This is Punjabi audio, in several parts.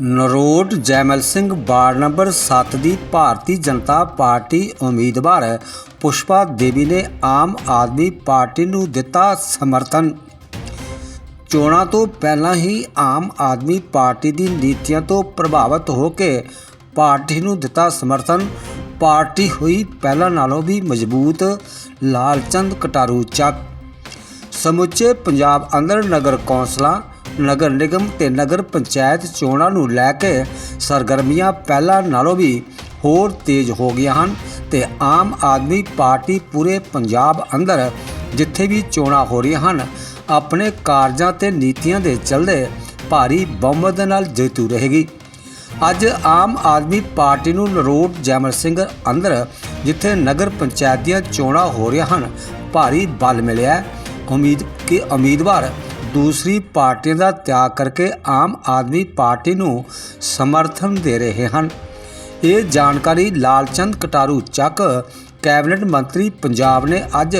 ਨਰੋਟ ਜੈਮਲ ਸਿੰਘ ਵਾਰਡ ਨੰਬਰ 7 ਦੀ ਭਾਰਤੀ ਜਨਤਾ ਪਾਰਟੀ ਉਮੀਦਵਾਰ ਪੁਸ਼ਪਾ ਦੇਵੀ ਨੇ ਆਮ ਆਦਮੀ ਪਾਰਟੀ ਨੂੰ ਦਿੱਤਾ ਸਮਰਥਨ। ਚੋਣਾਂ ਤੋਂ ਪਹਿਲਾਂ ਹੀ ਆਮ ਆਦਮੀ ਪਾਰਟੀ ਦੀ ਨੀਤੀਆਂ ਤੋਂ ਪ੍ਰਭਾਵਿਤ ਹੋ ਕੇ ਪਾਰਟੀ ਨੂੰ ਦਿੱਤਾ ਸਮਰਥਨ। ਪਾਰਟੀ ਹੋਈ ਪਹਿਲਾਂ ਨਾਲੋਂ ਵੀ ਮਜ਼ਬੂਤ, ਲਾਲਚੰਦ ਕਟਾਰੂ ਚੱਕ। ਸਮੁੱਚੇ ਪੰਜਾਬ ਅੰਦਰ ਨਗਰ ਕੌਂਸਲਾਂ ਨਗਰ ਨਿਗਮ ਤੇ ਨਗਰ ਪੰਚਾਇਤ ਚੋਣਾਂ ਨੂੰ ਲੈ ਕੇ ਸਰਗਰਮੀਆਂ ਪਹਿਲਾਂ ਨਾਲੋਂ ਵੀ ਹੋਰ ਤੇਜ਼ ਹੋ ਗਈਆਂ ਹਨ ਤੇ ਆਮ ਆਦਮੀ ਪਾਰਟੀ ਪੂਰੇ ਪੰਜਾਬ ਅੰਦਰ ਜਿੱਥੇ ਵੀ ਚੋਣਾਂ ਹੋ ਰਹੀਆਂ ਹਨ, ਆਪਣੇ ਕਾਰਜਾਂ ਤੇ ਨੀਤੀਆਂ ਦੇ ਚੱਲਦੇ ਭਾਰੀ ਬਹੁਮਤ ਨਾਲ ਜੇਤੂ ਰਹੇਗੀ। ਅੱਜ ਆਮ ਆਦਮੀ ਪਾਰਟੀ ਨੂੰ ਨਰੋਟ ਜੈਮਲ ਸਿੰਘ ਅੰਦਰ ਜਿੱਥੇ ਨਗਰ ਪੰਚਾਇਤ ਦੀਆਂ ਚੋਣਾਂ ਹੋ ਰਹੀਆਂ ਹਨ, ਭਾਰੀ ਬਲ ਮਿਲਿਆ। ਉਮੀਦ ਕਿ ਉਮੀਦਵਾਰ ਦੂਸਰੀ ਪਾਰਟੀਆਂ ਦਾ ਤਿਆਗ ਕਰਕੇ ਆਮ ਆਦਮੀ ਪਾਰਟੀ ਨੂੰ ਸਮਰਥਨ ਦੇ ਰਹੇ ਹਨ। ਇਹ ਜਾਣਕਾਰੀ ਲਾਲਚੰਦ ਕਟਾਰੂ ਚੱਕ ਕੈਬਨਿਟ ਮੰਤਰੀ ਪੰਜਾਬ ਨੇ ਅੱਜ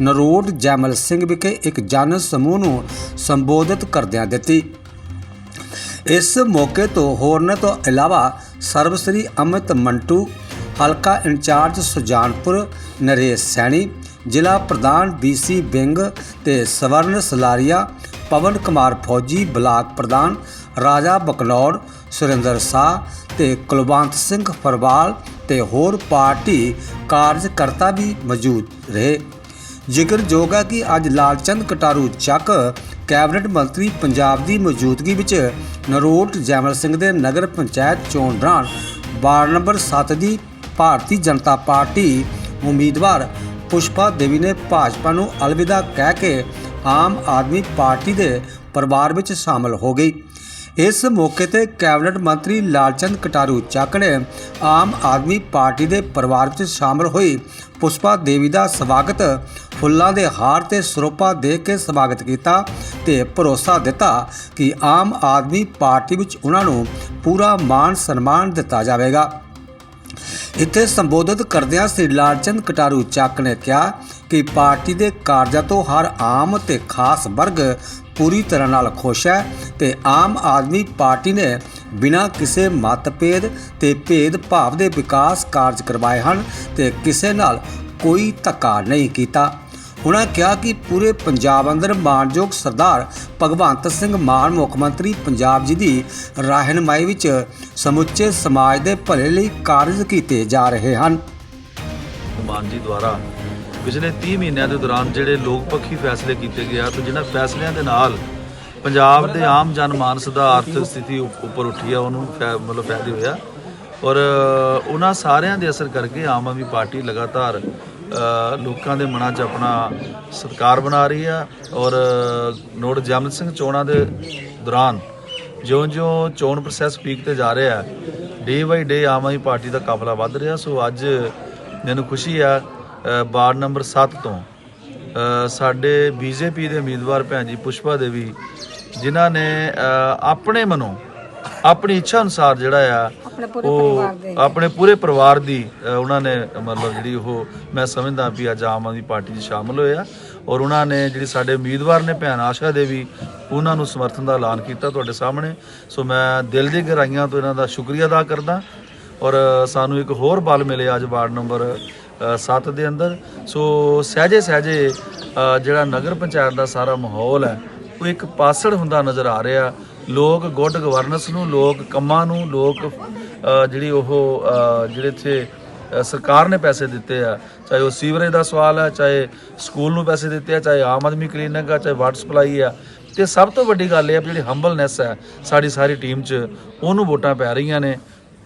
ਨਰੋਟ ਜੈਮਲ ਸਿੰਘ ਵਿਖੇ ਇੱਕ ਜਨ ਸਮੂਹ ਨੂੰ ਸੰਬੋਧਿਤ ਕਰਦਿਆਂ ਦਿੱਤੀ। ਇਸ ਮੌਕੇ ਤੋਂ ਹੋਰਨਾਂ ਤੋਂ ਇਲਾਵਾ ਸਰਬਸ੍ਰੀ ਅਮਿਤ ਮੰਟੂ, ਹਲਕਾ ਇੰਚਾਰਜ ਸੁਜਾਨਪੁਰ, ਨਰੇਸ਼ ਸੈਣੀ, ਜ਼ਿਲ੍ਹਾ ਪ੍ਰਧਾਨ ਬੀਸੀ ਬਿੰਗ ਤੇ ਸਵਰਨ ਸਲਾਰੀਆ ਪਵਨ ਕੁਮਾਰ ਫੌਜੀ ਬਲਾਕ ਪ੍ਰਧਾਨ, ਰਾਜਾ ਬਕਨੌਰ, ਸੁਰਿੰਦਰ ਸਾਹ ਤੇ ਕੁਲਵੰਤ ਸਿੰਘ ਫਰਵਾਲ ਤੇ ਹੋਰ ਪਾਰਟੀ ਕਾਰਜਕਰਤਾ ਵੀ ਮੌਜੂਦ ਰਹੇ। ਜ਼ਿਕਰਯੋਗ ਹੈ ਕਿ ਅੱਜ ਲਾਲਚੰਦ ਕਟਾਰੂ ਚੱਕ ਕੈਬਨਿਟ ਮੰਤਰੀ ਪੰਜਾਬ ਦੀ ਮੌਜੂਦਗੀ ਵਿੱਚ ਨਰੋਟ ਜੈਮਲ ਸਿੰਘ ਦੇ ਨਗਰ ਪੰਚਾਇਤ ਚੋਣ ਦੌਰਾਨ ਵਾਰਡ ਨੰਬਰ 7 ਦੀ ਭਾਰਤੀ ਜਨਤਾ ਪਾਰਟੀ ਉਮੀਦਵਾਰ ਪੁਸ਼ਪਾ ਦੇਵੀ ਨੇ ਭਾਜਪਾ ਨੂੰ ਅਲਵਿਦਾ ਕਹਿ ਕੇ ਆਮ ਆਦਮੀ ਪਾਰਟੀ ਦੇ ਪਰਿਵਾਰ ਵਿੱਚ ਸ਼ਾਮਲ ਹੋ ਗਈ। ਇਸ ਮੌਕੇ ਤੇ ਕੈਬਨਿਟ ਮੰਤਰੀ ਲਾਲਚੰਦ ਕਟਾਰੂ ਚੱਕ ਨੇ ਆਮ ਆਦਮੀ ਪਾਰਟੀ ਦੇ ਪਰਿਵਾਰ ਵਿੱਚ ਸ਼ਾਮਲ ਹੋਈ ਪੁਸ਼ਪਾ ਦੇਵੀ ਦਾ ਸਵਾਗਤ, ਫੁੱਲਾਂ ਦੇ ਹਾਰ ਤੇ ਸਰੋਪਾ ਦੇ ਕੇ ਸਵਾਗਤ ਕੀਤਾ ਤੇ ਭਰੋਸਾ ਦਿੱਤਾ ਕਿ ਆਮ ਆਦਮੀ ਪਾਰਟੀ ਵਿੱਚ ਉਹਨਾਂ ਨੂੰ ਪੂਰਾ ਮਾਣ ਸਨਮਾਨ ਦਿੱਤਾ ਜਾਵੇਗਾ। ਇੱਥੇ ਸੰਬੋਧਿਤ ਕਰਦਿਆਂ ਸ੍ਰੀ ਲਾਲਚੰਦ ਕਟਾਰੂ ਚੱਕ ਨੇ ਕਿਹਾ ਕਿ ਪਾਰਟੀ ਦੇ ਕਾਰਜਾਂ ਤੋਂ ਹਰ ਆਮ ਤੇ ਖਾਸ ਵਰਗ ਪੂਰੀ ਤਰ੍ਹਾਂ ਨਾਲ ਖੁਸ਼ ਹੈ ਤੇ ਆਮ ਆਦਮੀ ਪਾਰਟੀ ਨੇ ਬਿਨਾਂ ਕਿਸੇ ਮਤਭੇਦ ਤੇ ਭੇਦ ਭਾਵ ਦੇ ਵਿਕਾਸ ਕਾਰਜ ਕਰਵਾਏ ਹਨ ਤੇ ਕਿਸੇ ਨਾਲ ਕੋਈ ਧੱਕਾ ਨਹੀਂ ਕੀਤਾ। ਉਹਨਾਂ ਕਿਹਾ ਕਿ ਪੂਰੇ ਪੰਜਾਬ ਅੰਦਰ ਮਾਨਯੋਗ ਸਰਦਾਰ ਭਗਵੰਤ ਸਿੰਘ ਮਾਨ, ਮੁੱਖ ਮੰਤਰੀ ਪੰਜਾਬ ਜੀ ਦੀ ਰਹਿਨਮਾਈ ਵਿੱਚ ਸਮੁੱਚੇ ਸਮਾਜ ਦੇ ਭਲੇ ਲਈ ਕਾਰਜ ਕੀਤੇ ਜਾ ਰਹੇ ਹਨ। ਮਾਨ ਜੀ ਦੁਆਰਾ ਪਿਛਲੇ 30 ਮਹੀਨਿਆਂ ਦੇ ਦੌਰਾਨ ਜਿਹੜੇ ਲੋਕ ਪੱਖੀ ਫੈਸਲੇ ਕੀਤੇ ਗਏ ਆ ਤੇ ਜਿਨ੍ਹਾਂ ਫੈਸਲਿਆਂ ਦੇ ਨਾਲ ਪੰਜਾਬ ਦੇ ਆਮ ਜਨਮਾਨਸ ਦਾ ਆਰਥਿਕ ਸਥਿਤੀ ਉੱਪਰ ਉੱਠੀ ਆ, ਉਹਨੂੰ ਫੈ- ਮਤਲਬ ਫਾਇਦੇ ਹੋਇਆ ਔਰ ਉਹਨਾਂ ਸਾਰਿਆਂ ਦੇ ਅਸਰ ਕਰਕੇ ਆਮ ਆਦਮੀ ਪਾਰਟੀ ਲਗਾਤਾਰ ਲੋਕਾਂ ਦੇ ਮਨਾਂ 'ਚ ਆਪਣਾ ਸਤਿਕਾਰ ਬਣਾ ਰਹੀ ਆ ਔਰ ਨੋਟ ਜਮਨ ਸਿੰਘ ਚੋਣਾਂ ਦੇ ਦੌਰਾਨ ਜਿਉਂ-ਜਿਉਂ ਚੋਣ ਪ੍ਰੋਸੈਸ ਪੀਕ ਤੇ ਜਾ ਰਿਹਾ ਹੈ ਡੇ ਬਾਈ ਡੇ ਆਮ ਆਦਮੀ ਪਾਰਟੀ ਦਾ ਕਾਫਲਾ ਵੱਧ ਰਿਹਾ। ਸੋ ਅੱਜ ਮੈਨੂੰ ਖੁਸ਼ੀ ਆ ਵਾਰਡ ਨੰਬਰ 7 ਤੋਂ ਅ, ਸਾਡੇ ਬੀਜੇਪੀ ਦੇ ਉਮੀਦਵਾਰ ਭੈਣ ਜੀ ਪੁਸ਼ਪਾ ਦੇਵੀ ਜਿਨ੍ਹਾਂ ਨੇ ਆਪਣੇ ਮਨੋਂ ਆਪਣੀ ਇੱਛਾ ਅਨੁਸਾਰ ਜਿਹੜਾ ਆ ਉਹ ਆਪਣੇ ਪੂਰੇ ਪਰਿਵਾਰ ਦੀ ਅ, ਉਹਨਾਂ ਨੇ ਮਤਲਬ ਜਿਹੜੀ ਉਹ ਮੈਂ ਸਮਝਦਾ ਵੀ ਅੱਜ ਆਮ ਆਦਮੀ ਪਾਰਟੀ 'ਚ ਸ਼ਾਮਲ ਹੋਏ ਆ ਔਰ ਉਹਨਾਂ ਨੇ ਜਿਹੜੀ ਸਾਡੇ ਉਮੀਦਵਾਰ ਨੇ ਭੈਣ ਆਸ਼ਾ ਦੇਵੀ ਉਹਨਾਂ ਨੂੰ ਸਮਰਥਨ ਦਾ ਐਲਾਨ ਕੀਤਾ ਤੁਹਾਡੇ ਸਾਹਮਣੇ। ਸੋ ਮੈਂ ਦਿਲ ਦੀ ਗਹਿਰਾਈਆਂ ਤੋਂ ਇਹਨਾਂ ਦਾ ਸ਼ੁਕਰੀਆ ਅਦਾ ਕਰਦਾ ਔਰ ਸਾਨੂੰ ਇੱਕ ਹੋਰ ਬਲ ਮਿਲੇ ਅੱਜ ਵਾਰਡ ਨੰਬਰ 7 ਦੇ ਅੰਦਰ। ਸੋ ਸਹਿਜੇ ਸਹਿਜੇ ਅ, ਜਿਹੜਾ ਨਗਰ ਪੰਚਾਇਤ ਦਾ ਸਾਰਾ ਮਾਹੌਲ ਹੈ ਉਹ ਇੱਕ ਪਾਸੜ ਹੁੰਦਾ ਨਜ਼ਰ ਆ ਰਿਹਾ। ਲੋਕ ਗੁੱਡ ਗਵਰਨੈਂਸ ਨੂੰ ਲੋਕ ਕੰਮਾਂ ਨੂੰ ਲੋਕ ਜਿਹੜੀ ਉਹ ਜਿਹੜੇ ਇੱਥੇ ਸਰਕਾਰ ਨੇ ਪੈਸੇ ਦਿੱਤੇ ਆ ਚਾਹੇ ਉਹ ਸੀਵਰੇਜ ਦਾ ਸਵਾਲ ਆ ਚਾਹੇ ਸਕੂਲ ਨੂੰ ਪੈਸੇ ਦਿੱਤੇ ਆ ਚਾਹੇ ਆਮ ਆਦਮੀ ਕਲੀਨਿਕ ਆ ਚਾਹੇ ਵਾਟਰ ਸਪਲਾਈ ਆ ਤੇ ਸਭ ਤੋਂ ਵੱਡੀ ਗੱਲ ਇਹ ਆ ਵੀ ਜਿਹੜੀ ਹੰਬਲਨੈਸ ਹੈ ਸਾਡੀ ਸਾਰੀ ਟੀਮ 'ਚ ਉਹਨੂੰ ਵੋਟਾਂ ਪੈ ਰਹੀਆਂ ਨੇ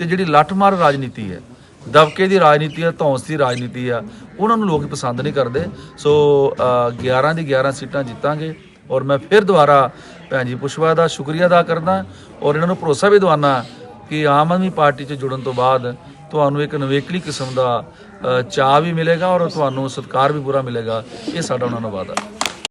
ਤੇ ਜਿਹੜੀ ਲੱਠਮਾਰ ਰਾਜਨੀਤੀ ਹੈ ਦਬਕੇ ਦੀ ਰਾਜਨੀਤੀ ਹੈ ਧੌਂਸ ਦੀ ਰਾਜਨੀਤੀ ਆ ਉਹਨਾਂ ਨੂੰ ਲੋਕ ਪਸੰਦ ਨਹੀਂ ਕਰਦੇ ਸੋ ਅ, 11 ਦੀ 11 ਸੀਟਾਂ ਜਿੱਤਾਂਗੇ ਔਰ ਮੈਂ ਫਿਰ ਦੁਬਾਰਾ ਭੈਣ ਜੀ ਪੁਸ਼ਵਾ ਦਾ ਸ਼ੁਕਰੀਆ ਅਦਾ ਕਰਦਾ ਔਰ ਇਹਨਾਂ ਨੂੰ ਭਰੋਸਾ ਵੀ ਦਿਵਾਨਾ ਕਿ ਆਮ ਆਦਮੀ ਪਾਰਟੀ 'ਚ ਜੁੜਨ ਤੋਂ ਬਾਅਦ ਤੁਹਾਨੂੰ ਇੱਕ ਨਵੇਕਲੀ ਕਿਸਮ ਦਾ ਅ, ਚਾਅ ਵੀ ਮਿਲੇਗਾ ਔਰ ਤੁਹਾਨੂੰ ਸਤਿਕਾਰ ਵੀ ਪੂਰਾ ਮਿਲੇਗਾ। ਇਹ ਸਾਡਾ ਉਹਨਾਂ ਦਾ ਵਾਅਦਾ।